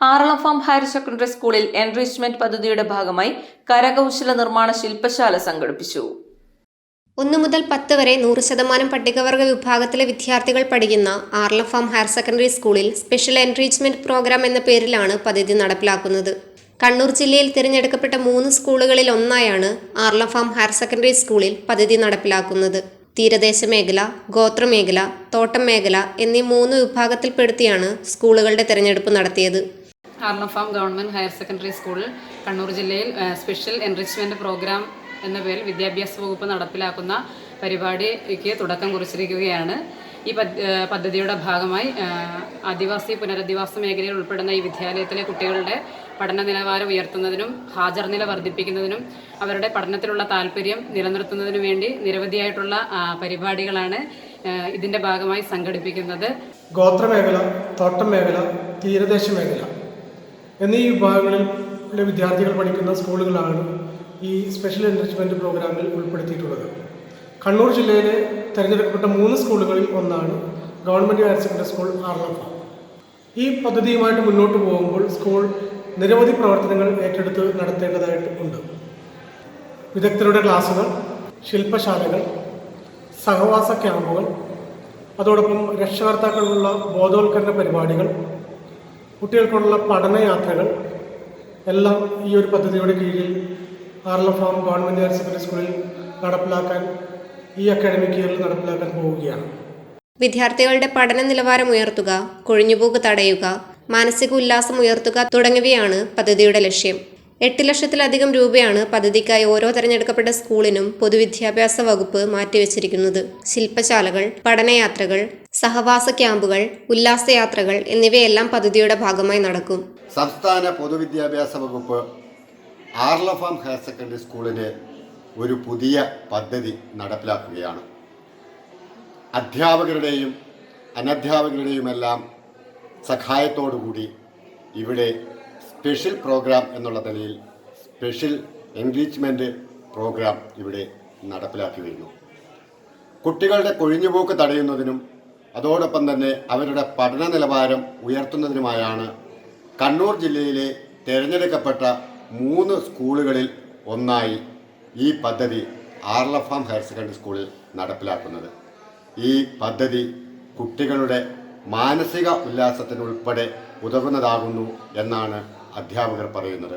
Aralam farm higher secondary സ്കൂളിൽ enrichment പദ്ധതിയുടെ ഭാഗമായി കരകൗശല നിർമ്മാണ ശില്പശാല സംഘടിപ്പിച്ചു. ഒന്നു മുതൽ പത്ത് വരെ നൂറ് ശതമാനം പട്ടികവർഗ വിഭാഗത്തിലെ വിദ്യാർത്ഥികൾ പഠിക്കുന്ന ആർലഫാം ഹയർ സെക്കൻഡറി സ്കൂളിൽ സ്പെഷ്യൽ എൻറിച്ച്മെന്റ് പ്രോഗ്രാം എന്ന പേരിലാണ് പദ്ധതി നടപ്പിലാക്കുന്നത്. കണ്ണൂർ ജില്ലയിൽ തിരഞ്ഞെടുക്കപ്പെട്ട മൂന്ന് സ്കൂളുകളിൽ ഒന്നായാണ് ആർലഫാം ഹയർ സെക്കൻഡറി സ്കൂളിൽ പദ്ധതി നടപ്പിലാക്കുന്നത്. തീരദേശ മേഖല ഗോത്രമേഖല തോട്ടം മേഖല എന്നീ മൂന്ന് വിഭാഗത്തിൽപ്പെടുത്തിയാണ് സ്കൂളുകളുടെ തിരഞ്ഞെടുപ്പ് നടത്തിയത്. Aralam farm government higher secondary സ്കൂളിൽ കണ്ണൂർ ജില്ലയിൽ സ്പെഷ്യൽ എൻറിച്ച്മെന്റ് പ്രോഗ്രാം എന്ന പേരിൽ വിദ്യാഭ്യാസ വകുപ്പ് നടപ്പിലാക്കുന്ന പരിപാടിക്ക് തുടക്കം കുറിച്ചിരിക്കുകയാണ്. ഈ പദ്ധതിയുടെ ഭാഗമായി ആദിവാസി പുനരധിവാസ മേഖലയിൽ ഉൾപ്പെടുന്ന ഈ വിദ്യാലയത്തിലെ കുട്ടികളുടെ പഠന നിലവാരം ഉയർത്തുന്നതിനും ഹാജർ നില വർദ്ധിപ്പിക്കുന്നതിനും അവരുടെ പഠനത്തിലുള്ള താല്പര്യം നിലനിർത്തുന്നതിനു വേണ്ടി നിരവധിയായിട്ടുള്ള പരിപാടികളാണ് ഇതിന്റെ ഭാഗമായി സംഘടിപ്പിക്കുന്നത്. ഗോത്രമേഖല തോട്ടം മേഖല തീരദേശ മേഖല എന്നീ വിഭാഗങ്ങളിലെ വിദ്യാർത്ഥികൾ പഠിക്കുന്ന സ്കൂളുകളാണ് ഈ സ്പെഷ്യൽ എൻറിച്ച്മെന്റ് പ്രോഗ്രാമിൽ ഉൾപ്പെടുത്തിയിട്ടുള്ളത്. കണ്ണൂർ ജില്ലയിലെ തിരഞ്ഞെടുക്കപ്പെട്ട മൂന്ന് സ്കൂളുകളിൽ ഒന്നാണ് ഗവൺമെന്റ് ഹയർ സെക്കൻഡറി സ്കൂൾ ആർലഫ ഈ പദ്ധതിയുമായിട്ട് മുന്നോട്ട് പോകുമ്പോൾ സ്കൂൾ നിരവധി പ്രവർത്തനങ്ങൾ ഏറ്റെടുത്ത് നടത്തേണ്ടതായിട്ട് ഉണ്ട്. വിദഗ്ധരുടെ ക്ലാസുകൾ ശില്പശാലകൾ സഹവാസ ക്യാമ്പുകൾ അതോടൊപ്പം രക്ഷകർത്താക്കളുള്ള ബോധവൽക്കരണ പരിപാടികൾ കുട്ടികൾക്കുള്ള പഠനയാത്രകൾ എല്ലാം ഈ ഒരു പദ്ധതിയുടെ കീഴിൽ Aralam farm government higher secondary സ്കൂളിൽ നടപ്പിലാക്കാൻ ഈ അക്കാഡമിക് ഇയറിൽ നടപ്പിലാക്കാൻ പോവുകയാണ്. വിദ്യാർത്ഥികളുടെ പഠന നിലവാരം ഉയർത്തുക കൊഴിഞ്ഞുപോക്ക് തടയുക മാനസിക ഉല്ലാസം ഉയർത്തുക തുടങ്ങിയവയാണ് പദ്ധതിയുടെ ലക്ഷ്യം. എട്ട് ലക്ഷത്തിലധികം രൂപയാണ് പദ്ധതിക്കായി ഓരോ തെരഞ്ഞെടുക്കപ്പെട്ട സ്കൂളിനും പൊതുവിദ്യാഭ്യാസ വകുപ്പ് മാറ്റിവെച്ചിരിക്കുന്നത്. ശില്പശാലകൾ പഠനയാത്രകൾ സഹവാസ ക്യാമ്പുകൾ ഉല്ലാസയാത്രകൾ എന്നിവയെല്ലാം പദ്ധതിയുടെ ഭാഗമായി നടക്കും. സംസ്ഥാന പൊതുവിദ്യാഭ്യാസ വകുപ്പ് ആർലഫാം ഹയർ സെക്കൻഡറി സ്കൂളിന് ഒരു പുതിയ പദ്ധതി നടപ്പിലാക്കുകയാണ്. അധ്യാപകരുടെയും അനധ്യാപകരുടെയുമെല്ലാം സഹായത്തോടുകൂടി ഇവിടെ സ്പെഷ്യൽ പ്രോഗ്രാം എന്നുള്ള നിലയിൽ സ്പെഷ്യൽ എൻഗേജ്മെന്റ് പ്രോഗ്രാം ഇവിടെ നടപ്പിലാക്കി വരുന്നു. കുട്ടികളുടെ കൊഴിഞ്ഞുപോക്ക് തടയുന്നതിനും അതോടൊപ്പം തന്നെ അവരുടെ പഠന നിലവാരം ഉയർത്തുന്നതിനുമായാണ് കണ്ണൂർ ജില്ലയിലെ തിരഞ്ഞെടുക്കപ്പെട്ട മൂന്ന് സ്കൂളുകളിൽ ഒന്നായി ഈ പദ്ധതി ആർലഫാം ഹയർ സെക്കൻഡറി സ്കൂളിൽ നടപ്പിലാക്കുന്നത്. ഈ പദ്ധതി കുട്ടികളുടെ മാനസിക ഉല്ലാസത്തിനുൾപ്പെടെ ഉതകുന്നതാകുന്നു എന്നാണ് അധ്യാപകർ പറയുന്നത്.